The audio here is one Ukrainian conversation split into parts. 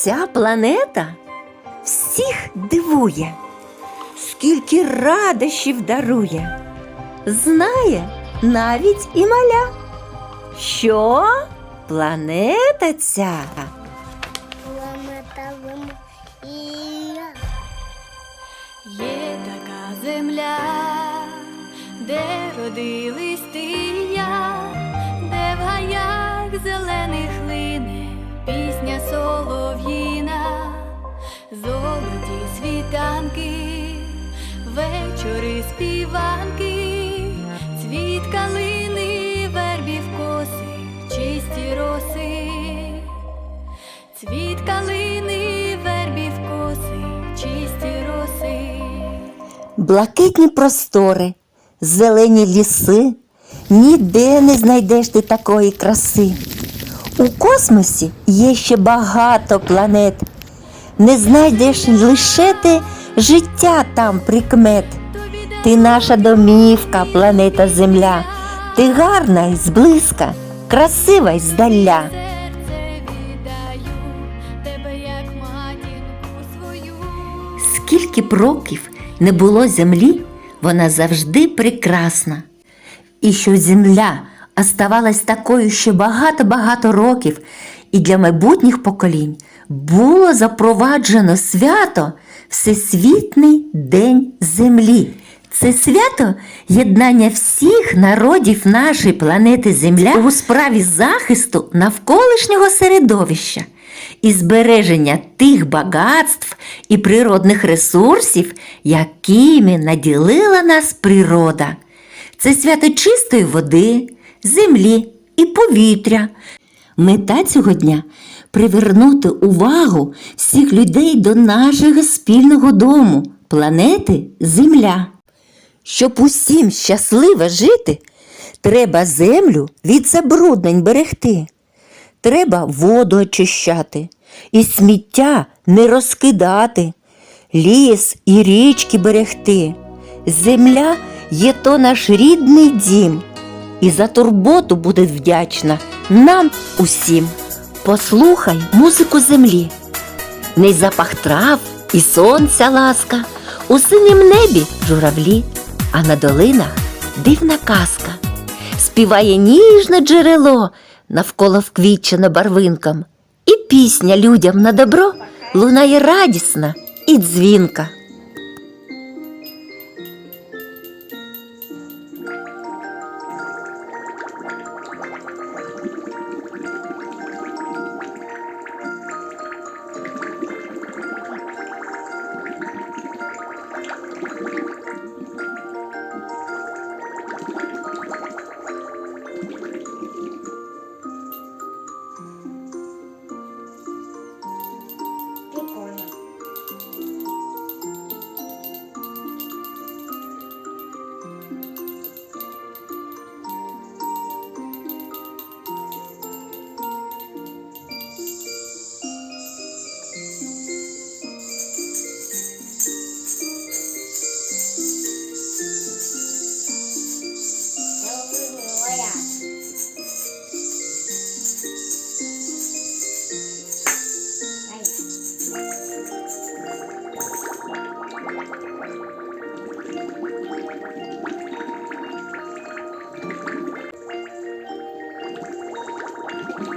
Ця планета всіх дивує, скільки радощів дарує, знає навіть і маля. Що планета ця? Є така земля, де родились світанки, вечори співанки, цвіт калини, вербів коси, чисті роси. Цвіт калини, вербів коси, чисті роси. Блакитні простори, зелені ліси, ніде не знайдеш ти такої краси. У космосі є ще багато планет. Не знайдеш лише ти життя там прикмет. Ти наша домівка, планета Земля. Ти гарна й зблизька, красива й здаля. Скільки б років не було землі, вона завжди прекрасна. І що земля оставалась такою ще багато-багато років, і для майбутніх поколінь було запроваджено свято Всесвітний День Землі. Це свято єднання всіх народів нашої планети Земля у справі захисту навколишнього середовища і збереження тих багатств і природних ресурсів, якими наділила нас природа. Це свято чистої води, землі і повітря. Мета цього дня привернути увагу всіх людей до нашого спільного дому, планети Земля. Щоб усім щасливо жити, треба землю від забруднень берегти. Треба воду очищати і сміття не розкидати, ліс і річки берегти. Земля є то наш рідний дім, і за турботу буде вдячна нам усім. Послухай музику землі, ній запах трав і сонця ласка, у синім небі журавлі, а на долинах дивна казка. Співає ніжне джерело навколо вквічено барвинкам, і пісня людям на добро лунає радісна і дзвінка.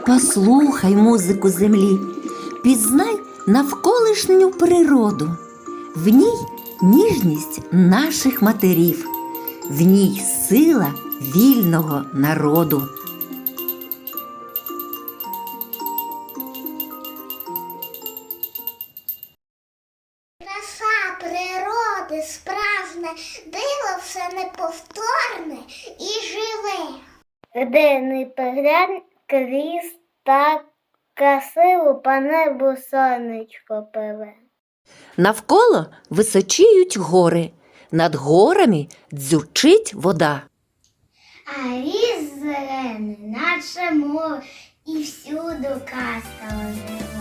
Послухай музику землі, пізнай навколишню природу. В ній ніжність наших матерів, в ній сила вільного народу. Справжне диво все неповторне і живе. Де не поглянь крізь так красиво по небу сонечко пливе. Навколо височіють гори, над горами дзюрчить вода. А ліс зелений, наче море, і всюди казка оживе.